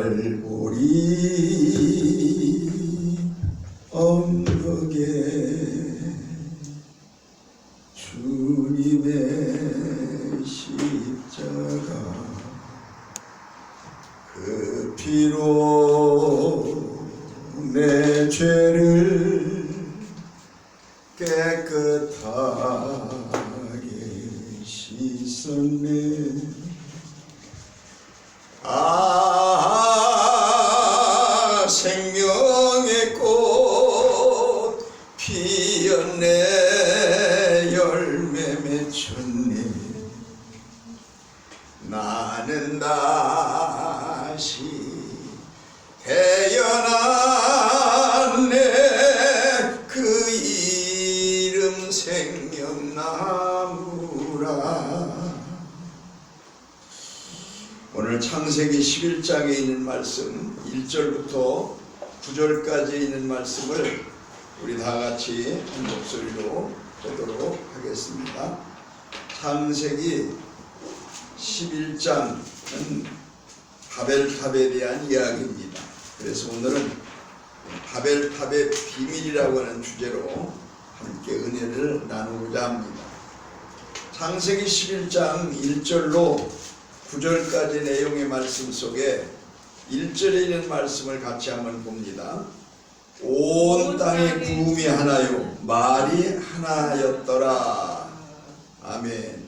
갈보리 피었네 열매 맺혔네 나는 다시 태어났네 그 이름 생명나무라. 오늘 창세기 11장에 있는 말씀 1절부터 9절까지 있는 말씀을 우리 다 같이 한 목소리로 보도록 하겠습니다. 창세기 11장은 바벨탑에 대한 이야기입니다. 그래서 오늘은 바벨탑의 비밀이라고 하는 주제로 함께 은혜를 나누고자 합니다. 창세기 11장 1절로 9절까지 내용의 말씀 속에 1절에 있는 말씀을 같이 한번 봅니다. 온 땅의 구음이 하나요 말이 하나였더라. 아멘.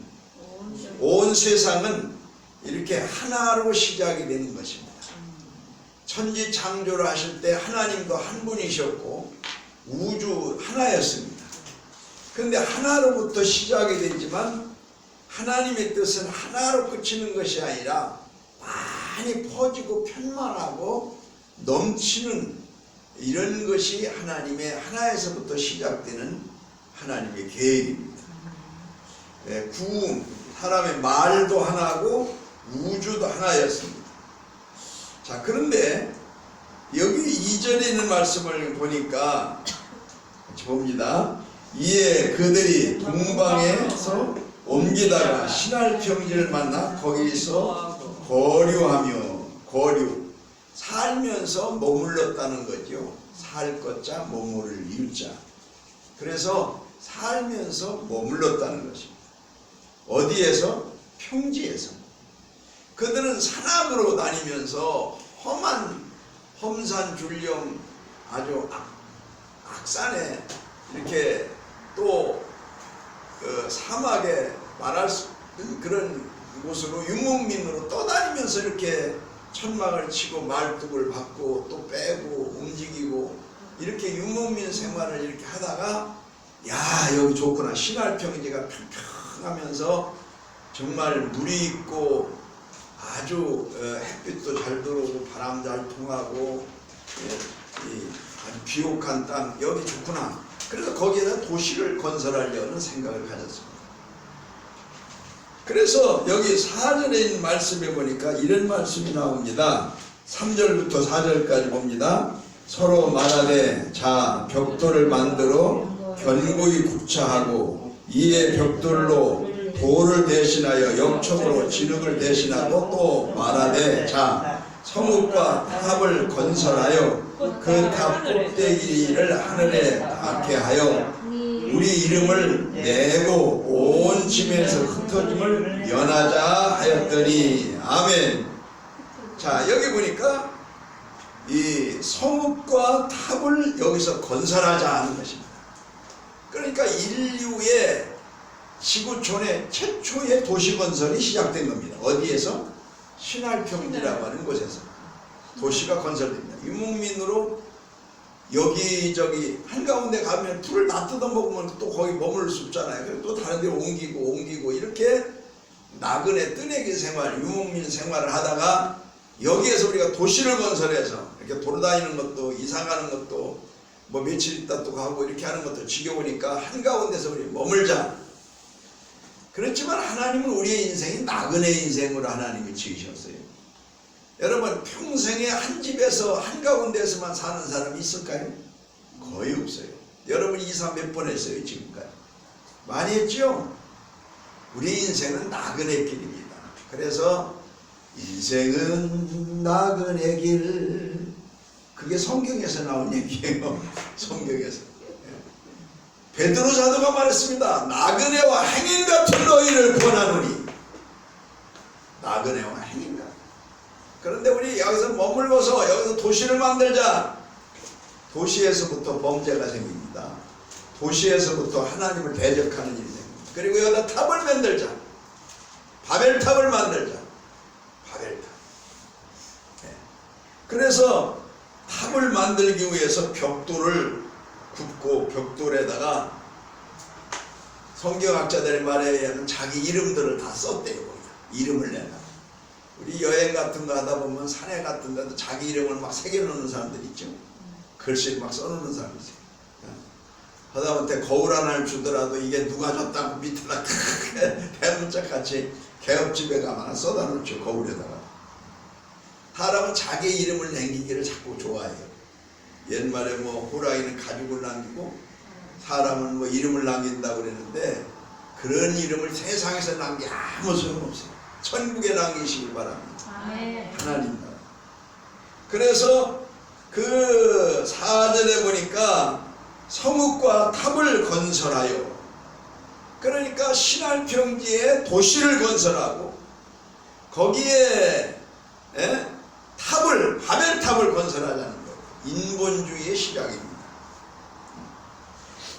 온 세상은 이렇게 하나로 시작이 되는 것입니다. 천지 창조를 하실 때 하나님도 한 분이셨고 우주 하나였습니다. 그런데 하나로부터 시작이 되지만 하나님의 뜻은 하나로 그치는 것이 아니라 많이 퍼지고 편만하고 넘치는 이런 것이 하나님의 하나에서부터 시작되는 하나님의 계획입니다. 예, 구음, 사람의 말도 하나고 우주도 하나였습니다. 자, 그런데 여기 이전에 있는 말씀을 보니까 같이 봅니다. 이에 그들이 동방에서 옮기다가 신할 평지를 만나 거기서 거류하며 거류 살면서 머물렀다는 거죠. 살 것자 머무를 유자. 그래서 살면서 머물렀다는 것입니다. 어디에서? 평지에서. 그들은 사람으로 다니면서 험한 험산 줄령 아주 악, 악산에 이렇게 또 그 사막에 말할 수 없는 그런 곳으로 유목민으로 떠다니면서 이렇게 천막을 치고 말뚝을 받고 또 빼고 움직이고 이렇게 유목민 생활을 이렇게 하다가 야 여기 좋구나 신할평지가 평평하면서 정말 물이 있고 아주 어, 햇빛도 잘 들어오고 바람 잘 통하고 예, 이 아주 비옥한 땅 여기 좋구나. 그래서 거기에다 도시를 건설하려는 생각을 가졌습니다. 그래서 여기 4절에 있는 말씀에 보니까 이런 말씀이 나옵니다. 3절부터 4절까지 봅니다. 서로 말하되 자 벽돌을 만들어 견고히 구차하고 이에 벽돌로 돌을 대신하여 역청으로 진흙을 대신하고 또 말하되 자 성읍과 탑을 건설하여 그 탑 꼭대기를 하늘에 닿게 하여 우리 이름을 내고 온 짐에서 흩어짐을 연하자 하였더니 아멘. 자 여기 보니까 이 성읍과 탑을 여기서 건설하자 하는 것입니다. 그러니까 인류의 지구촌의 최초의 도시 건설이 시작된 겁니다. 어디에서? 신할평지라고 하는 곳에서 도시가 건설됩니다. 유목민으로 여기저기 한가운데 가면 풀을 다 뜯어먹으면 또 거기 머물 수 없잖아요. 그래서 또 다른 데 옮기고 옮기고 이렇게 나그네 뜨내기 생활, 유목민 생활을 하다가 여기에서 우리가 도시를 건설해서 이렇게 돌아다니는 것도 이사 가는 것도 뭐 며칠 있다 또 가고 이렇게 하는 것도 지겨우니까 한가운데서 우리 머물자. 그렇지만 하나님은 우리의 인생이 나그네 인생으로 하나님이 지으셨어요. 여러분 평생에 한 집에서 한 가운데서만 사는 사람이 있을까요? 거의 없어요. 여러분 이사 몇 번 했어요 지금까지? 많이 했죠? 우리 인생은 나그네 길입니다. 그래서 인생은 나그네 길 그게 성경에서 나온 얘기예요. 성경에서. 베드로 사도가 말했습니다. 나그네와 행인 같은 너희를 권하노니 나그네와 행인 그런데 우리 여기서 머물러서 여기서 도시를 만들자 도시에서부터 범죄가 생깁니다. 도시에서부터 하나님을 대적하는 일이 생깁니다. 그리고 여기다 탑을 만들자. 바벨탑을 만들자. 바벨탑. 네. 그래서 탑을 만들기 위해서 벽돌을 굽고 벽돌에다가 성경학자들의 말에 의하면 자기 이름들을 다 썼대요. 이름을 내라. 우리 여행 같은 거 하다 보면 산에 같은 데도 자기 이름을 막 새겨놓는 사람들 있죠. 글씨를 막 써놓는 사람이 있어요. 하다못해 거울 하나를 주더라도 이게 누가 줬다고 밑에다 크게 대문짝 같이 개업집에 가면 써다 놓죠. 거울에다가. 사람은 자기 이름을 남기기를 자꾸 좋아해요. 옛말에 뭐 호랑이는 가죽을 남기고 사람은 뭐 이름을 남긴다고 그랬는데 그런 이름을 세상에서 남기 아무 소용없어요. 천국에 남기시길 바랍니다. 아멘. 하나님 나라. 그래서 그 사절에 보니까 성읍과 탑을 건설하여 그러니까 신할 평지에 도시를 건설하고 거기에 예? 탑을 바벨탑을 건설하자는 거예요. 인본주의의 시작입니다.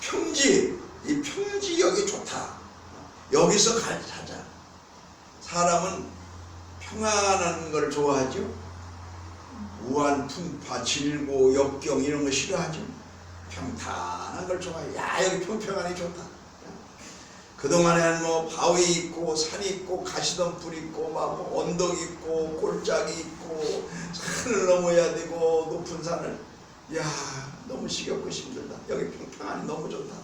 평지 이 평지 여기 좋다. 여기서 갈 자자. 사람은 평안한 걸 좋아하죠. 우한, 풍파, 질고, 역경 이런 거 싫어하죠. 평탄한 걸 좋아해. 야 여기 평평하니 좋다. 그동안에는 뭐 바위 있고 산 있고 가시덤불 있고 막뭐 언덕 있고 골짜기 있고 산을 넘어야 되고 높은 산을 야 너무 지겹고 힘들다. 여기 평평하니 너무 좋다.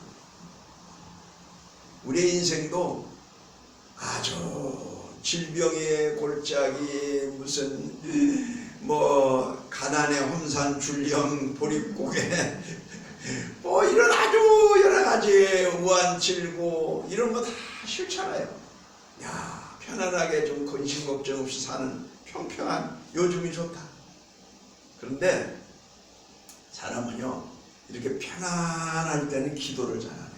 우리의 인생도 아주 질병의 골짜기 무슨 뭐 가난의 험산 줄령 보릿고개 뭐 이런 아주 여러 가지 우한 질고 이런 거 다 싫잖아요. 야 편안하게 좀 근심 걱정 없이 사는 평평한 요즘이 좋다. 그런데 사람은요 이렇게 편안할 때는 기도를 잘안 해.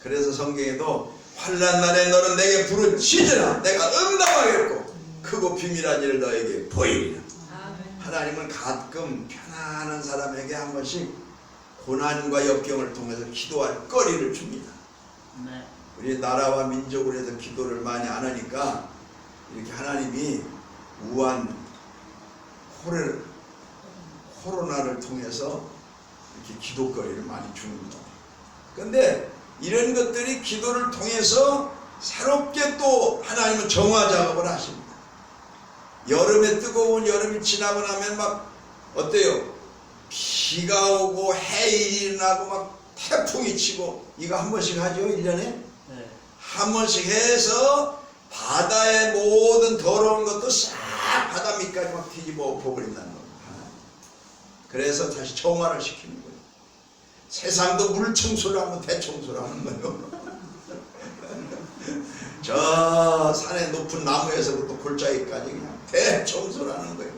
그래서 성경에도 환란 날에 너는 내게 부르짖으라 내가 응답하겠고 크고 비밀한 일을 너에게 보이리라. 하나님은 가끔 편안한 사람에게 한 번씩 고난과 역경을 통해서 기도할 거리를 줍니다. 네. 우리 나라와 민족을 해서 기도를 많이 안 하니까 이렇게 하나님이 우한 코레, 코로나를 통해서 이렇게 기도거리를 많이 주는 거예요. 근데 이런 것들이 기도를 통해서 새롭게 또 하나님은 정화 작업을 하십니다. 여름에 뜨거운 여름이 지나고 나면 막 어때요? 비가 오고 해일이 일어나고 막 태풍이 치고 이거 한 번씩 하죠 1년에 네. 한 번씩 해서 바다의 모든 더러운 것도 싹 바다 밑까지 막 뒤집어 엎어버린다는 겁니다 그래서 다시 정화를 시키는 거예요 세상도 물 청소를 하면 대청소를 하는 거예요. 저 산의 높은 나무에서부터 골짜기까지 그냥 대청소를 하는 거예요.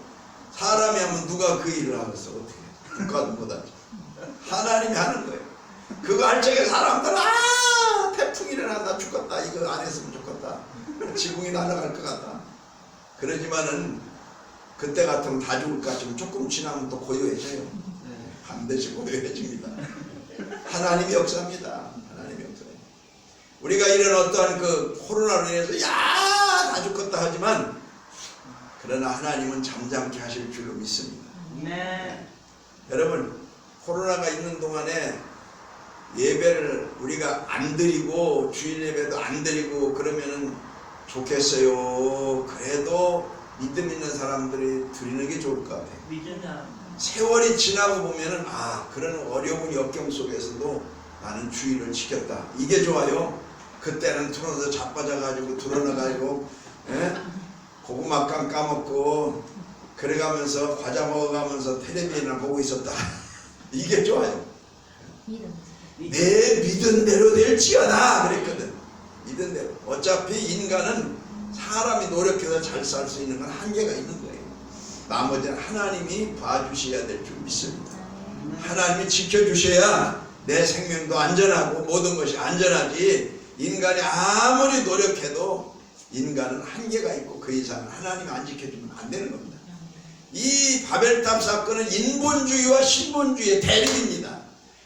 사람이 하면 누가 그 일을 하겠어? 어떻게? 국가도 못하지 하나님이 하는 거예요. 그거 할 적에 사람들은 아 태풍이 일어난다 죽겠다. 이거 안 했으면 좋겠다. 지붕이 날아갈 것 같다. 그러지만은 그때 같으면 다 죽을 것 같으면 조금 지나면 또 고요해져요. 네. 반드시 고요해집니다 하나님이 역사입니다 하나님이 역사예요 우리가 이런 어떠한 그 코로나로 인해서 야다 죽겠다 하지만 그러나 하나님은 잠잠케 하실 줄로 믿습니다 네. 여러분 코로나가 있는 동안에 예배를 우리가 안 드리고 주일 예배도 안 드리고 그러면은 좋겠어요. 그래도 믿음 있는 사람들이 드리는 게 좋을 것 같아요. 믿으나. 세월이 지나고 보면은 아 그런 어려운 역경 속에서도 나는 주의를 지켰다. 이게 좋아요. 그때는 들어서 자빠져가지고 들어나가지고 예? 고구마깡 까먹고 그래가면서 과자 먹어가면서 텔레비전이나 보고 있었다. 이게 좋아요. 내 믿은 대로 될지어다 그랬거든. 믿은 대로. 어차피 인간은 사람이 노력해서 잘 살 수 있는 건 한계가 있는. 나머지는 하나님이 봐주셔야 될 줄 믿습니다. 하나님이 지켜주셔야 내 생명도 안전하고 모든 것이 안전하지 인간이 아무리 노력해도 인간은 한계가 있고 그 이상은 하나님이 안 지켜주면 안 되는 겁니다. 이 바벨탑 사건은 인본주의와 신본주의의 대립입니다.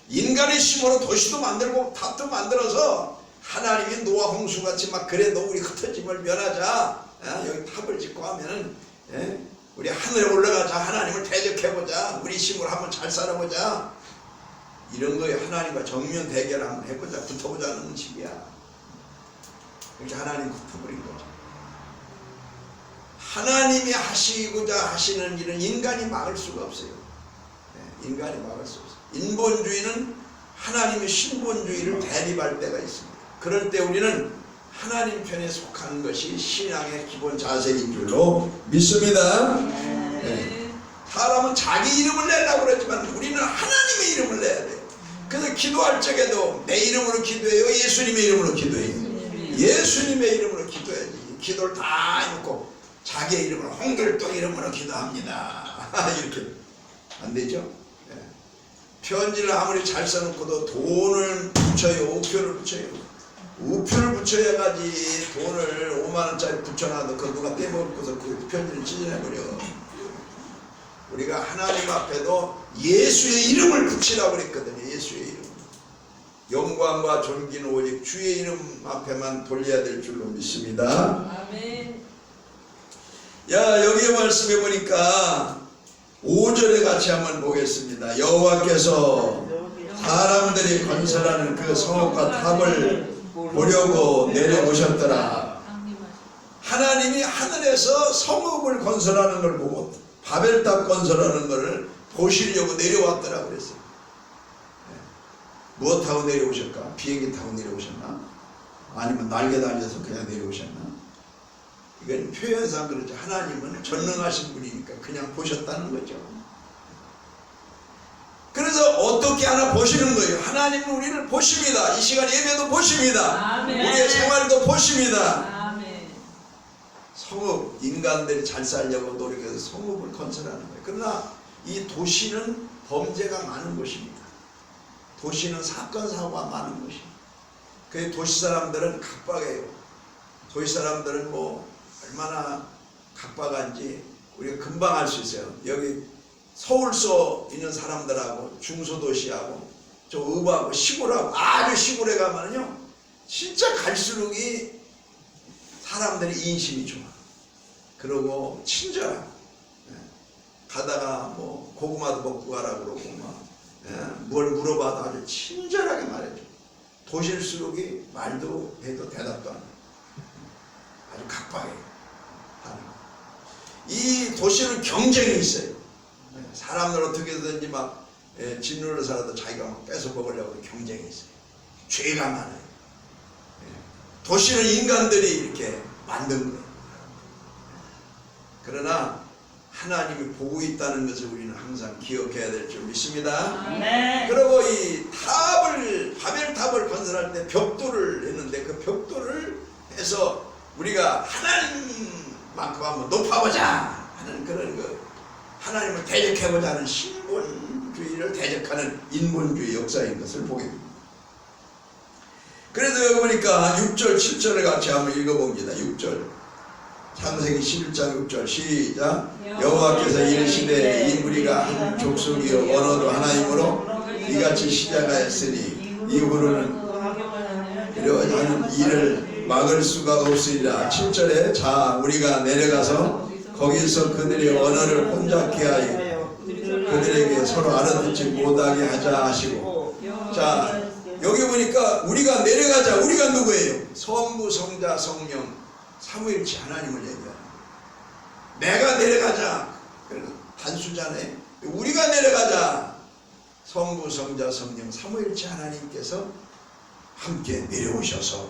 인간의 힘으로 도시도 만들고 탑도 만들어서 하나님이 노아 홍수같이 막 그래도 우리 흩어짐을 면하자 어, 여기 탑을 짓고 하면은 예? 우리 하늘에 올라가자. 하나님을 대적해보자. 우리 힘으로 한번 잘 살아보자. 이런 거에 하나님과 정면 대결 한번 해보자. 붙어보자는 식이야. 그렇게 하나님 붙어버린 거죠. 하나님이 하시고자 하시는 일은 인간이 막을 수가 없어요. 예, 인간이 막을 수 없어요. 인본주의는 하나님의 신본주의를 대립할 때가 있습니다. 그럴 때 우리는 하나님 편에 속하는 것이 신앙의 기본 자세인 줄로 믿습니다. 네. 사람은 자기 이름을 내려고 그러지만 우리는 하나님의 이름을 내야 돼요. 그래서 기도할 적에도 내 이름으로 기도해요. 예수님의 이름으로 기도해요. 예수님의 이름으로 기도해야지. 기도를 다 해놓고 자기의 이름으로 홍길동 이름으로 기도합니다. 이렇게 안 되죠? 네. 편지를 아무리 잘 써놓고도 돈을 붙여요. 우표를 붙여요. 우표를 붙여야지 돈을 5만원짜리 붙여놔도 그 누가 떼먹고서 그 편지를 찢어내버려. 우리가 하나님 앞에도 예수의 이름을 붙이라고 그랬거든요. 예수의 이름. 영광과 존귀는 오직 주의 이름 앞에만 돌려야 될 줄로 믿습니다. 아멘. 야 여기 말씀해 보니까 5절에 같이 한번 보겠습니다. 여호와께서 사람들이 건설하는 그 성읍과 탑을 보려고 내려오셨더라. 하나님이 하늘에서 성읍을 건설하는 걸 보고 바벨탑 건설하는 것을 보시려고 내려왔더라 그랬어요. 네. 무엇 타고 내려오실까? 비행기 타고 내려오셨나? 아니면 날개 달려서 그냥 내려오셨나? 이건 표현상 그렇죠. 하나님은 전능하신 분이니까 그냥 보셨다는 거죠. 어떻게 하나 보시는 거예요. 하나님은 우리를 보십니다. 이 시간 예배도 보십니다. 아멘. 우리의 생활도 보십니다. 아멘. 성읍, 인간들이 잘 살려고 노력해서 성읍을 건설하는 거예요. 그러나 이 도시는 범죄가 많은 곳입니다. 도시는 사건, 사고가 많은 곳이에요. 그 도시 사람들은 각박해요. 도시 사람들은 뭐 얼마나 각박한지 우리가 금방 알 수 있어요. 여기 서울서 있는 사람들하고 중소도시하고 저 읍하고 시골하고 아주 시골에 가면요 진짜 갈수록 이 사람들의 인심이 좋아. 그러고 친절하고 예. 가다가 뭐 고구마도 먹고 가라 그러고 막, 예. 뭘 물어봐도 아주 친절하게 말해줘. 도실수록이 말도 해도 대답도 안 해. 아주 각박해요. 하는 거. 이 도시는 경쟁이 있어요. 예. 사람들 어떻게든지 막 예, 진로를 살아도 자기가 막 뺏어 먹으려고 경쟁이 있어요. 죄가 많아요. 예. 도시는 인간들이 이렇게 만든 거예요. 그러나 하나님이 보고 있다는 것을 우리는 항상 기억해야 될 줄 믿습니다. 아멘. 그리고 이 탑을 바벨탑을 건설할 때 벽돌을 했는데 그 벽돌을 해서 우리가 하나님만큼 한번 높아보자 하는 그런 그 하나님을 대적해보자 하는 신본주의를 대적하는 인본주의 역사인 것을 보게 됩니다. 그래서 여기 보니까 6절 7절을 같이 한번 읽어봅니다. 6절 창세기 11장 6절 시작 여호와께서 이르시되 이 무리가 한 족속이요 언어도 하나이므로 이같이 시작하였으니 이후로는 이러한 일을 막을 수가 없으리라 7절에 자 우리가 내려가서 거기서 그들의 언어를 혼잡케 하여 그들에게 서로 알아듣지 못하게 하자 하시고 자 여기 보니까 우리가 내려가자 우리가 누구예요? 성부 성자 성령 사무일치 하나님을 얘기하는. 내가 내려가자 단수자네 우리가 내려가자 성부 성자 성령 사무일치 하나님께서 함께 내려오셔서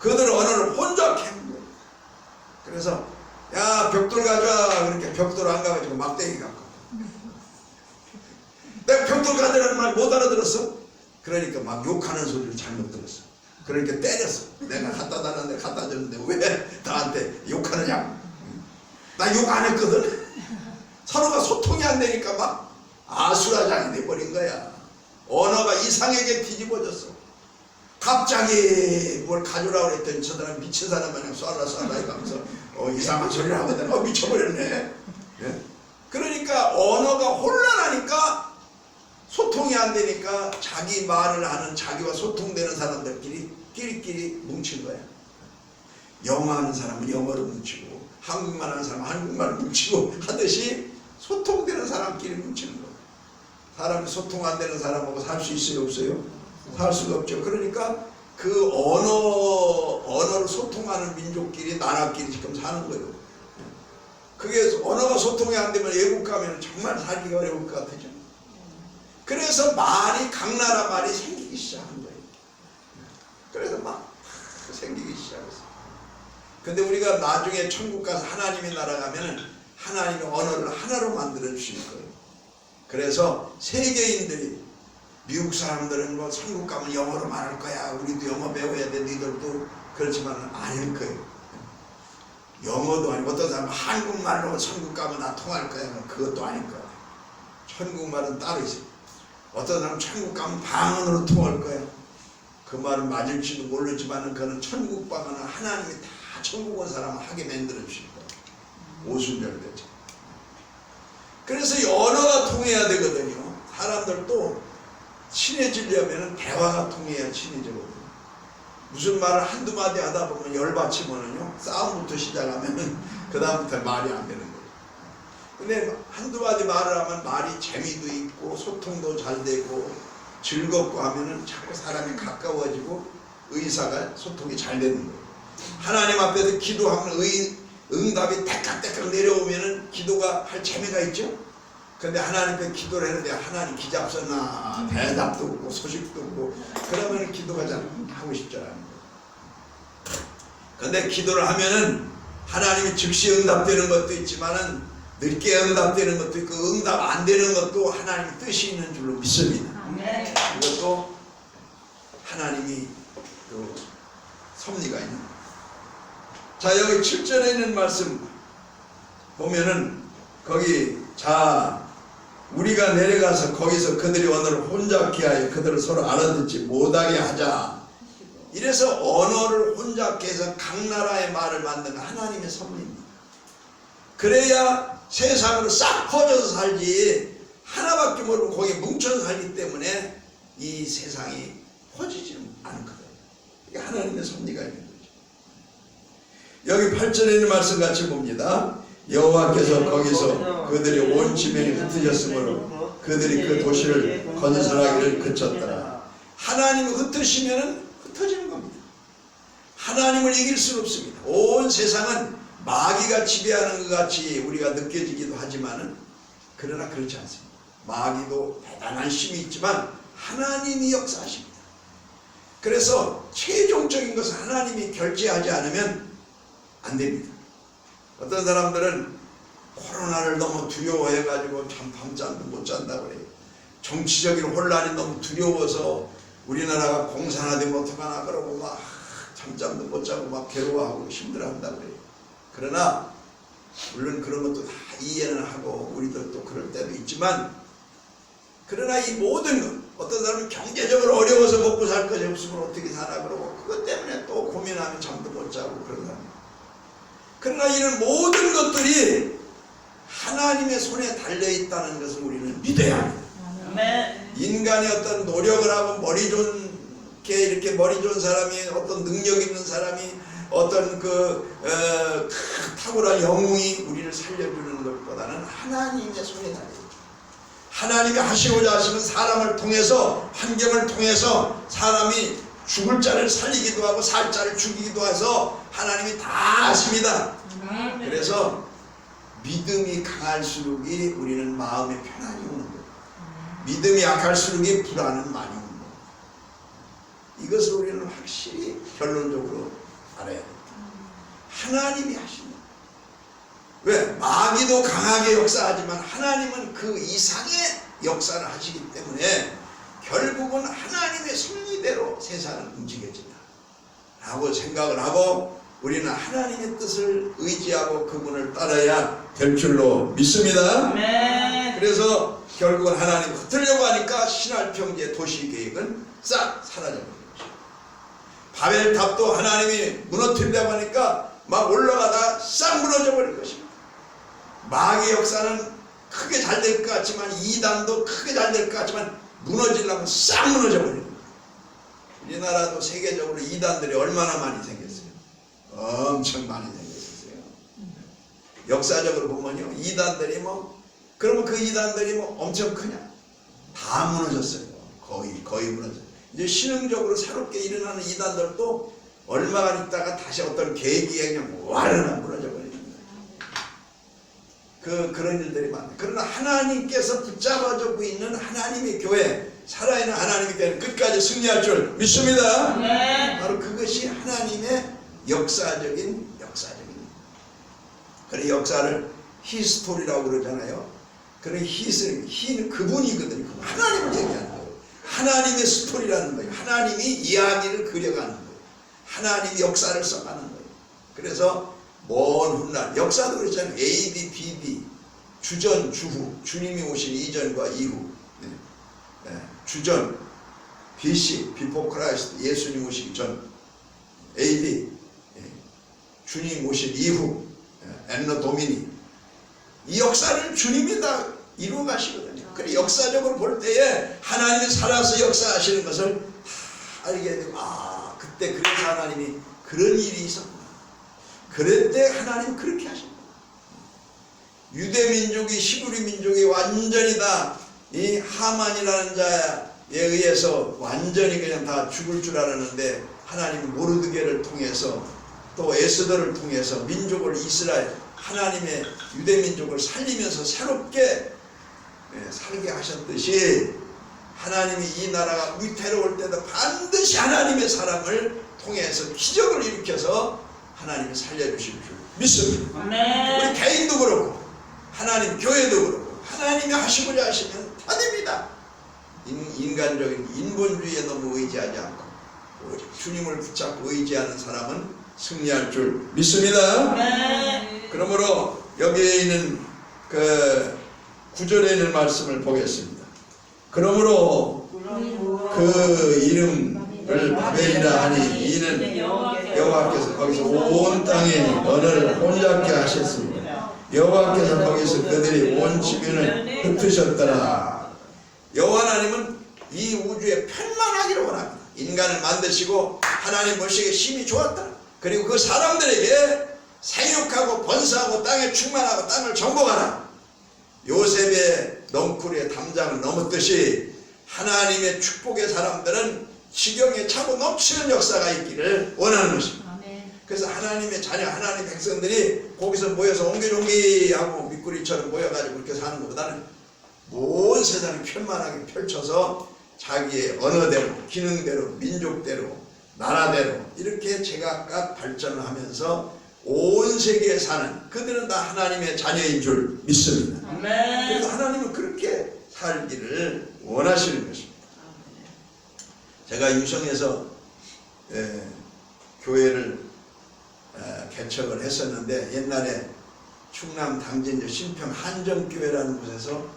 그들 언어를 거예요. 그래서 야 벽돌 가져와 그렇게 벽돌 안 가가지고 막대기 갖고 내가 벽돌 가져라는 말 못 알아들었어? 그러니까 막 욕하는 소리를 잘못 들었어. 그러니까 때렸어. 내가 갖다 달라는데 갖다 줬는데 왜 나한테 욕하느냐? 나 욕 안 했거든. 서로가 소통이 안 되니까 막 아수라장이 돼버린 거야. 언어가 이상하게 뒤집어졌어. 갑자기 뭘 가져라 그랬더니 저 사람 미친 사람 마냥 쏴라 쏴라 이러면서 어, 이상한 소리를 하거든. 어, 미쳐버렸네. 예? 그러니까 언어가 혼란하니까 소통이 안 되니까 자기 말을 하는 자기와 소통되는 사람들끼리 끼리끼리 뭉친 거야. 영어 하는 사람은 영어로 뭉치고 한국말 하는 사람은 한국말로 뭉치고 하듯이 소통되는 사람끼리 뭉치는 거야. 사람이 소통 안 되는 사람하고 살 수 있어요 없어요? 살 수가 없죠. 그러니까 그 언어 언어를 소통하는 민족끼리 나라끼리 지금 사는 거예요. 그게 언어가 소통이 안 되면 외국 가면 정말 살기가 어려울 것 같죠. 그래서 말이 각 나라 말이 생기기 시작한 거예요. 그래서 막 생기기 시작했어요. 근데 우리가 나중에 천국 가서 하나님의 나라 가면은 하나님의 언어를 하나로 만들어 주실 거예요. 그래서 세계인들이 미국 사람들은 뭐 천국 가면 영어로 말할 거야. 우리도 영어 배워야 돼. 너희들도 그렇지만 아닐 거예요. 영어도 아니고 어떤 사람은 한국말로 천국 가면 나 통할 거야. 그것도 아닐 거야. 천국말은 따로 있어요. 어떤 사람은 천국 가면 방언으로 통할 거야. 그 말은 맞을지도 모르지만 그는 천국 방언은 하나님이 다 천국 온 사람을 하게 만들어 주실 거야. 오순절 되죠. 그래서 이 언어가 통해야 되거든요. 사람들도 친해지려면 대화가 통해야 친해지거든요. 무슨 말을 한두 마디 하다 보면 열받치면은요 싸움부터 시작하면은 그 다음부터 말이 안 되는 거예요. 근데 한두 마디 말을 하면 말이 재미도 있고 소통도 잘 되고 즐겁고 하면은 자꾸 사람이 가까워지고 의사가 소통이 잘 되는 거예요. 하나님 앞에서 기도하면 의, 응답이 때깍때깍 내려오면은 기도가 할 재미가 있죠. 근데 하나님 앞에 기도를 했는데 하나님 기잡섰나 대답도 없고 소식도 없고 그러면 기도가 잘 하고 싶지 않아요. 근데 기도를 하면은 하나님이 즉시 응답되는 것도 있지만은 늦게 응답되는 것도 있고 응답 안 되는 것도 하나님의 뜻이 있는 줄로 믿습니다. 이것도 하나님이 그 섭리가 있는. 자 여기 7절에 있는 말씀 보면은 거기 자 우리가 내려가서 거기서 그들이 언어를 혼잡케 하여 그들을 서로 알아듣지 못하게 하자. 이래서 언어를 혼잡케 해서 각 나라의 말을 만든 하나님의 섭리입니다. 그래야 세상으로 싹 퍼져서 살지 하나밖에 모르고 거기에 뭉쳐서 살기 때문에 이 세상이 퍼지지는 않거든요 이게 하나님의 섭리가 있는 거죠. 여기 8절에 있는 말씀 같이 봅니다 여호와께서 거기서 그들이 온 지면이 흩어졌으므로 그들이 그 도시를 건설하기를 그쳤더라. 하나님이 흩으시면은 흩어지는 겁니다. 하나님을 이길 수는 없습니다. 온 세상은 마귀가 지배하는 것 같이 우리가 느껴지기도 하지만은 그러나 그렇지 않습니다. 마귀도 대단한 힘이 있지만 하나님이 역사하십니다. 그래서 최종적인 것은 하나님이 결제하지 않으면 안 됩니다. 어떤 사람들은 코로나를 너무 두려워해가지고 참 밤잠도 못 잔다고 그래요. 정치적인 혼란이 너무 두려워서 우리나라가 공산화되면 어떡하나 그러고 막 잠잠도 못 자고 막 괴로워하고 힘들어한다고 그래요. 그러나 물론 그런 것도 다 이해는 하고 우리들도 그럴 때도 있지만 그러나 이 모든 것 어떤 사람은 경제적으로 어려워서 먹고 살 것이 없으면 어떻게 사나 그러고 그것 때문에 또 고민하면 잠도 못 자고 그런 사람 그러나 이런 모든 것들이 하나님의 손에 달려 있다는 것을 우리는 믿어야 합니다. 인간이 어떤 노력을 하고 머리 좋게 이렇게 머리 좋은 사람이 어떤 능력 있는 사람이 어떤 그 어, 큰 탁월한 영웅이 우리를 살려주는 것보다는 하나님의 손에 달려 있죠. 하나님이 하시고자 하시는 사람을 통해서 환경을 통해서 사람이 죽을 자를 살리기도 하고 살 자를 죽이기도 해서 하나님이 다 하십니다. 그래서 믿음이 강할수록이 우리는 마음의 편안이 오는 거예요. 믿음이 약할수록이 불안은 많이 오는 거예요. 이것을 우리는 확실히 결론적으로 알아야 됩니다. 하나님이 하십니다. 왜? 마귀도 강하게 역사하지만 하나님은 그 이상의 역사를 하시기 때문에 결국은 하나님의 섭리대로 세상은 움직여진다. 라고 생각을 하고 우리는 하나님의 뜻을 의지하고 그분을 따라야 될 줄로 믿습니다. 아멘. 그래서 결국은 하나님 흩으려고 하니까 신할평지의 도시 계획은 싹 사라져버린 거죠. 바벨탑도 하나님이 무너뜨리려고 하니까 막 올라가다 싹 무너져 버린 것입니다. 마귀의 역사는 크게 잘 될 것 같지만 이단도 크게 잘 될 것 같지만 무너지려면 싹 무너져 거예요. 우리나라도 세계적으로 이단들이 얼마나 많이 생겼어요. 엄청 많이 생겼었어요. 역사적으로 보면요. 이단들이 뭐 그러면 그 이단들이 뭐 엄청 크냐? 다 무너졌어요. 거의 거의 무너졌어요. 이제 신흥적으로 새롭게 일어나는 이단들도 얼마간 있다가 다시 어떤 계기에 그냥 와르르 무너져 거예요. 그 그런 일들이 많아요. 그러나 하나님께서 붙잡아주고 있는 하나님의 교회, 살아있는 하나님의 교회는 끝까지 승리할 줄 믿습니다. 아멘. 바로 그것이 하나님의 역사적인 역사적인 그래 역사를 히스토리라고 그러잖아요. 그런 히스 히는 그분이거든요. 그분. 하나님을 얘기하는 거예요. 하나님의 스토리라는 거예요. 하나님이 이야기를 그려가는 거예요. 하나님이 역사를 써가는 거예요. 그래서 먼 훗날 역사도 그렇잖아요. A, B, B, B 주전, 주후 주님이 오신 이전과 이후 네. 네. 주전 BC, 비포 크라이스트 예수님 오시기 전 AD 예. 주님 오신 이후 예. 엔너 도미니 이 역사를 주님이 다 이루어 가시거든요. 그래 역사적으로 볼 때에 하나님이 살아서 역사하시는 것을 다 알게 되고 아 그때 그래서 하나님이 그런 일이 있었구나. 때 하나님 그렇게 거예요. 유대 민족이 시부리 민족이 완전히 다 이 하만이라는 자에 의해서 완전히 그냥 다 죽을 줄 알았는데 하나님 모르드게를 통해서 또 에스더를 통해서 민족을 이스라엘 하나님의 유대 민족을 살리면서 새롭게 예, 살게 하셨듯이 하나님이 이 나라가 위태로울 때도 반드시 하나님의 사람을 통해서 기적을 일으켜서 하나님이 살려주실 줄 믿습니다. 우리 아멘. 개인도 그렇고 하나님 교회도 그렇고 하나님이 하시고자 하시면 다 됩니다. 인, 인간적인 인본주의에 너무 의지하지 않고 오직 주님을 붙잡고 의지하는 사람은 승리할 줄 믿습니다. 아멘. 그러므로 여기에 있는 그 구절에 있는 말씀을 보겠습니다. 그러므로 그 이름 을 바벨이라 하니 이는 여호와께서 거기서 온 땅에 언어를 혼잡게 하셨습니다. 여호와께서 거기서 그들이 온 지면을 흩으셨더라. 여호와 하나님은 이 우주에 편만하기를 원합니다. 인간을 만드시고 하나님 보시기에 힘이 좋았다. 그리고 그 사람들에게 생육하고 번성하고 땅에 충만하고 땅을 정복하라. 요셉의 넝쿨의 담장을 넘었듯이 하나님의 축복의 사람들은 지경에 차고 넘치는 역사가 있기를 원하는 것입니다. 그래서 하나님의 자녀, 하나님의 백성들이 거기서 모여서 옹기종기하고 미꾸리처럼 모여가지고 그렇게 사는 것보다는 온 세상을 편만하게 펼쳐서 자기의 언어대로, 기능대로, 민족대로, 나라대로 이렇게 제각각 발전을 하면서 온 세계에 사는 그들은 다 하나님의 자녀인 줄 믿습니다. 아멘. 그래서 하나님은 그렇게 살기를 원하시는 것입니다. 제가 유성에서 에, 교회를 에, 개척을 했었는데 옛날에 충남 당진저 신평 한정교회라는 곳에서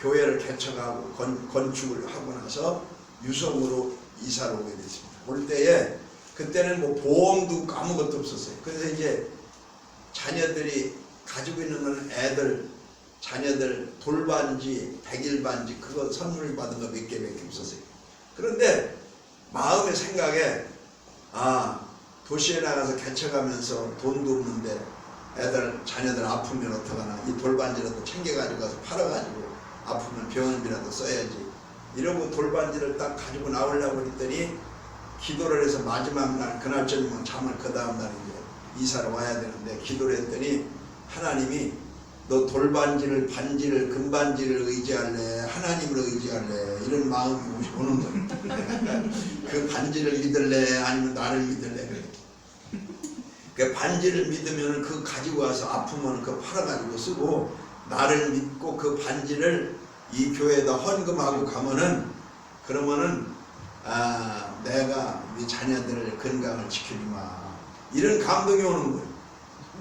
교회를 개척하고 건, 건축을 하고 나서 유성으로 이사를 오게 됐습니다. 올 때에 그때는 뭐 보험도 아무것도 없었어요. 그래서 이제 자녀들이 가지고 있는 건 애들 자녀들 돌반지, 백일반지 그거 선물 받은 거 몇 개밖에 없었어요. 그런데 마음의 생각에 아 도시에 나가서 개척하면서 돈도 없는데 애들 자녀들 아프면 어떡하나 이 돌반지라도 챙겨가지고 가서 팔아가지고 아프면 병원비라도 써야지. 이러고 돌반지를 딱 가지고 나오려고 했더니 기도를 해서 마지막 날 그날 저녁은 잠을 그 다음 날 이제 이사를 와야 되는데 기도를 했더니 하나님이 너 돌반지를 반지를 금반지를 의지할래 하나님을 의지할래 이런 마음이 오는 거예요. 그 반지를 믿을래 아니면 나를 믿을래. 그 반지를 믿으면 그 가지고 와서 아프면 그 팔아가지고 쓰고 나를 믿고 그 반지를 이 교회에다 헌금하고 가면은 그러면은 아 내가 우리 자녀들의 건강을 지켜주마 이런 감동이 오는 거예요.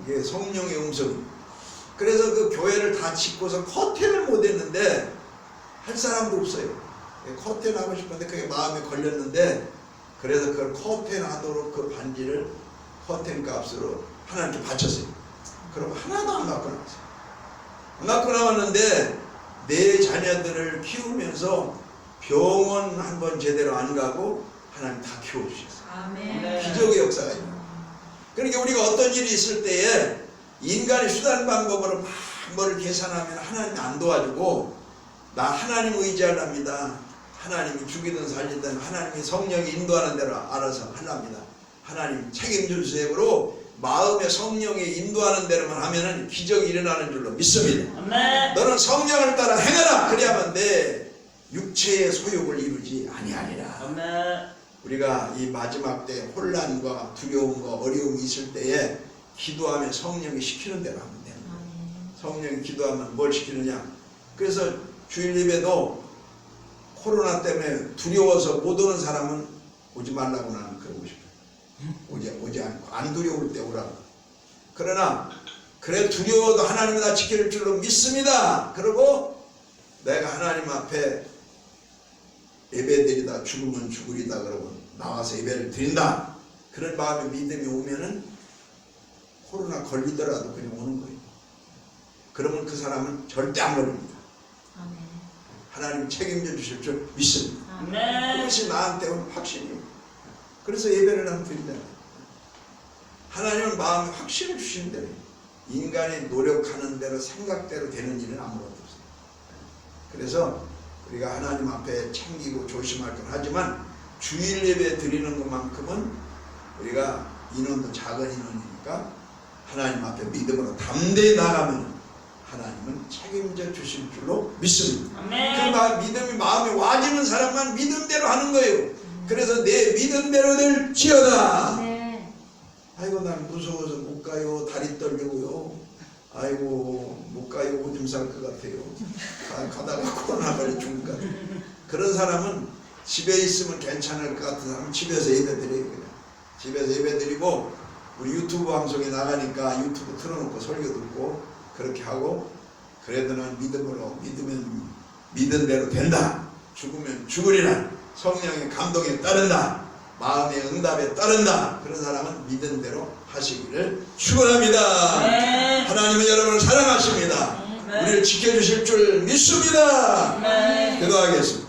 이게 성령의 음성. 그래서 그 교회를 다 짓고서 커튼을 못 했는데 할 사람도 없어요. 커튼 하고 싶은데 그게 마음에 걸렸는데 그래서 그걸 커튼 하도록 그 반지를 커튼 값으로 하나님께 바쳤어요. 그럼 하나도 안 갖고 나왔어요. 안 갖고 나왔는데 내 자녀들을 키우면서 병원 한 번 제대로 안 가고 하나님 다 키워주셨어요. 아멘. 기적의 역사가 있는 그러니까 우리가 어떤 일이 있을 때에 인간의 수단 방법으로 막 뭐를 계산하면 하나님이 안 도와주고 나 하나님 의지하랍니다. 하나님이 죽이든 살리든 하나님이 성령이 인도하는 대로 알아서 하랍니다. 하나님 책임져 주세요로 마음의 성령이 인도하는 대로만 하면은 기적이 일어나는 줄로 믿습니다. 아멘. 너는 성령을 따라 행하라. 그래야만 내 육체의 소욕을 이루지 아니하리라. 아멘. 우리가 이 마지막 때 혼란과 두려움과 어려움이 있을 때에 기도하면 성령이 시키는 대로 하면 됩니다. 성령이 기도하면 뭘 시키느냐? 그래서 주일 예배도 코로나 때문에 두려워서 못 오는 사람은 오지 말라고 나는 그러고 싶어요. 오지, 오지 않고 안 두려울 때 오라고. 그러나 그래 두려워도 하나님이 나 지킬 줄로 믿습니다. 그리고 내가 하나님 앞에 예배드리다 죽으면 죽으리다 그러고 나와서 예배를 드린다. 그런 마음의 믿음이 오면은 코로나 걸리더라도 그냥 오는 거예요. 그러면 그 사람은 절대 안 걸립니다. 하나님 책임져 주실 줄 믿습니다. 아멘. 그것이 나한테 온 확신이에요. 그래서 예배를 난 드린다. 하나님은 마음에 확신을 주시는 대로 인간이 노력하는 대로 생각대로 되는 일은 아무것도 없어요. 그래서 우리가 하나님 앞에 챙기고 조심할 건 하지만 주일 예배 드리는 것만큼은 우리가 인원도 작은 인원이니까 하나님 앞에 믿음으로 담대히 나가면 하나님은 책임져 주실 줄로 믿습니다. 그 아멘. 마- 믿음이 마음에 와지는 사람만 믿음대로 하는 거예요. 그래서 내 믿음대로 될지어다. 아이고 난 무서워서 못 가요. 다리 떨리고요. 아이고 못 가요. 오줌 쌀 것 같아요. 가, 가다가 코로나 걸려 죽을 것 같아요. 그런 사람은 집에 있으면 괜찮을 것 같은 사람은 집에서 예배 드려요. 그냥. 집에서 예배 드리고 우리 유튜브 방송에 나가니까 유튜브 틀어놓고 설교 듣고 그렇게 하고 그래도 난 믿음으로 믿으면 믿은 대로 된다. 죽으면 죽으리라. 성령의 감동에 따른다. 마음의 응답에 따른다. 그런 사람은 믿은 대로 하시기를 축원합니다. 네. 하나님은 여러분을 사랑하십니다. 네. 우리를 지켜주실 줄 믿습니다. 아멘. 기도하겠습니다.